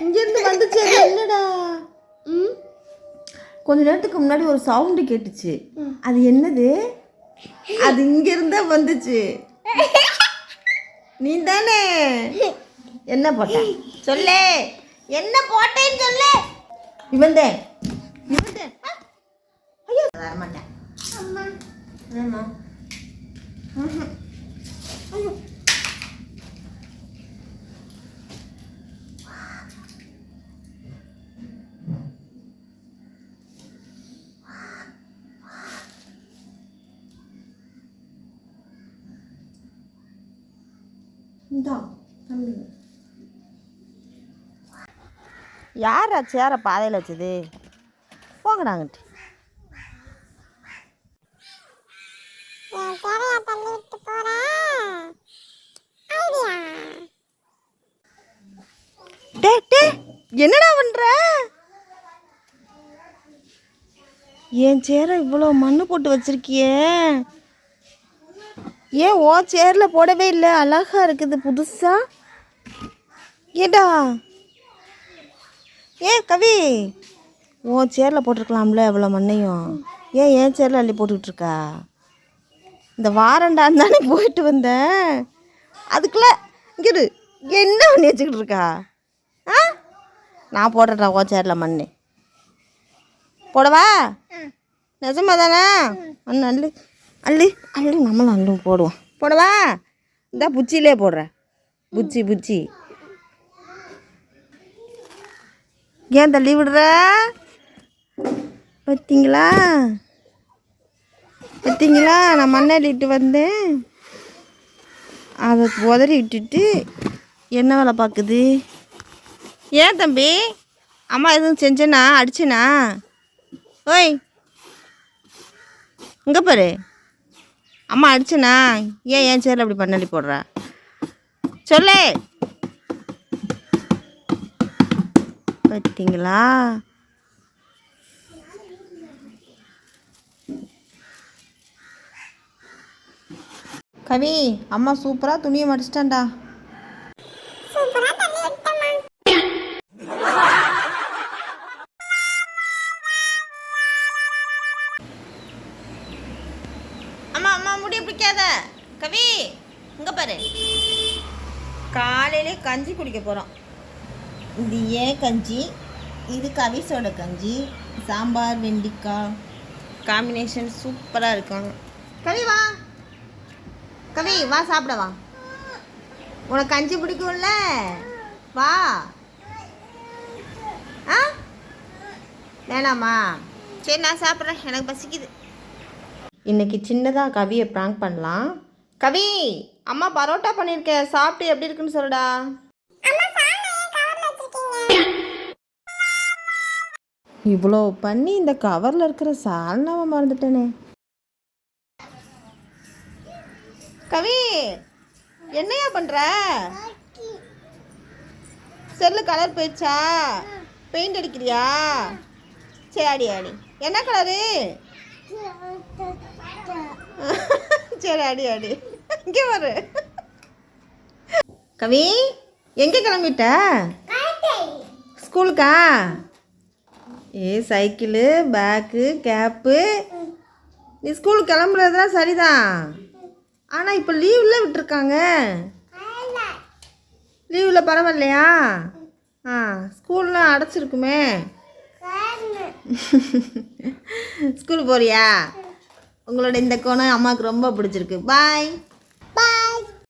இங்கேருந்து வந்துச்சு அது. என்னடா ம்? கொஞ்ச நேரத்துக்கு முன்னாடி ஒரு சவுண்டு கேட்டுச்சு. அது என்னது? அது இங்கிருந்தா வந்துச்சு. நீ தானே என்ன போட்ட? சொல்லு. என்ன போட்டேன்னு சொல்லு. இவன்தேன் இவன்தேன் ஆ, ஐயோ. வரமாட்டேன். ஆமா ம்ஹும். யாரா சேர பாதையில் வச்சது? போங்கடாங்கிட்டு என் சேவையா தள்ளி விட்டு போறேன் ஐடியா. டே டே என்னடா பண்ற? என் சேரை இவ்வளோ மண்ணு போட்டு வச்சிருக்கியே. ஏன் ஓ சேரில் போடவே இல்லை? அழகா இருக்குது புதுசா. ஏடா ஏ கவி? ஓ சேரில் போட்டிருக்கலாம்ல இவ்வளோ மண்ணையும். ஏன் ஏன் சேரில் அள்ளி போட்டுக்கிட்டு இருக்கா இந்த வாரண்டான்னு தானே போயிட்டு வந்தேன் அதுக்குள்ளே இங்கே இரு. என்ன பண்ணி வச்சுக்கிட்டு இருக்கா ஆ? நான் போடுறேன்டா ஓ சேரில் மண் போடவா? நிஜமா தானே அண்ணன் அள்ளு. அள்ளு. அள்ளு நம்மளும் அள்ளும் போடுவோம். போடவா? இந்த புச்சிலே போடுறேன் புச்சி புச்சி. ஏன் தள்ளி விடுற? பார்த்தீங்களா பார்த்தீங்களா நான் மண்ணள்ளிட்டு வந்தேன். அதை உதறி விட்டுட்டு என்ன வேலை பார்க்குது? ஏன் தம்பி? அம்மா எதுவும் செஞ்சேனா? அடிச்சேனா? ஓய் இங்கே பாரு. அம்மா அடிச்சேனா ஏன் ஏன் சேரில் அப்படி பண்ணடி போடுற? சொல்லு. பார்த்தீங்களா கவி அம்மா சூப்பராக துணியை மடிச்சிட்டான்டா. அம்மா முடி முடிய பிடிக்காத. கவி இங்கே பாரு. காலையிலே கஞ்சி குடிக்க போகிறோம் இது ஏன் கஞ்சி? இது கவிசோட கஞ்சி. சாம்பார் வெண்டிக்காய். காம்பினேஷன் சூப்பராக இருக்கும். கவி வா. கவி வா சாப்பிட வா. உனக்கு கஞ்சி பிடிக்கும்ல? வா. ஆ? வேணாமா சரி நான் சாப்பிட்றேன். எனக்கு பசிக்குது. இன்னைக்கு சின்னதாக கவியை ப்ராங்க் பண்ணலாம். கவி அம்மா பரோட்டா பண்ணியிருக்கேன் சாப்பிட்டு எப்படி இருக்குன்னு சொல்லுடா. இவ்வளோ பண்ணி இந்த கவரில் இருக்கிற சால்னாவை மறந்துட்டேனே. கவி என்னையா பண்ணுற செல்லு கலர் போயிடுச்சா? பெயிண்ட் அடிக்கிறியா? சரி அடி அடி. என்ன கலரு சரி அடி அடி. இங்கே வரு கவி எங்கே கிளம்பிட்ட? ஸ்கூலுக்கா? ஏ சைக்கிளு பேக்கு கேப்பு. நீ ஸ்கூலுக்கு கிளம்புறதுலாம் சரிதான். ஆனால் இப்போ லீவில் விட்டுருக்காங்க. லீவில் பரவாயில்லையா? ஆ ஸ்கூல்லாம் அடைச்சிருக்குமே. ஸ்கூல் போறியா? உங்களோட இந்த கோணம் அம்மாவுக்கு ரொம்ப பிடிச்சிருக்கு. பாய்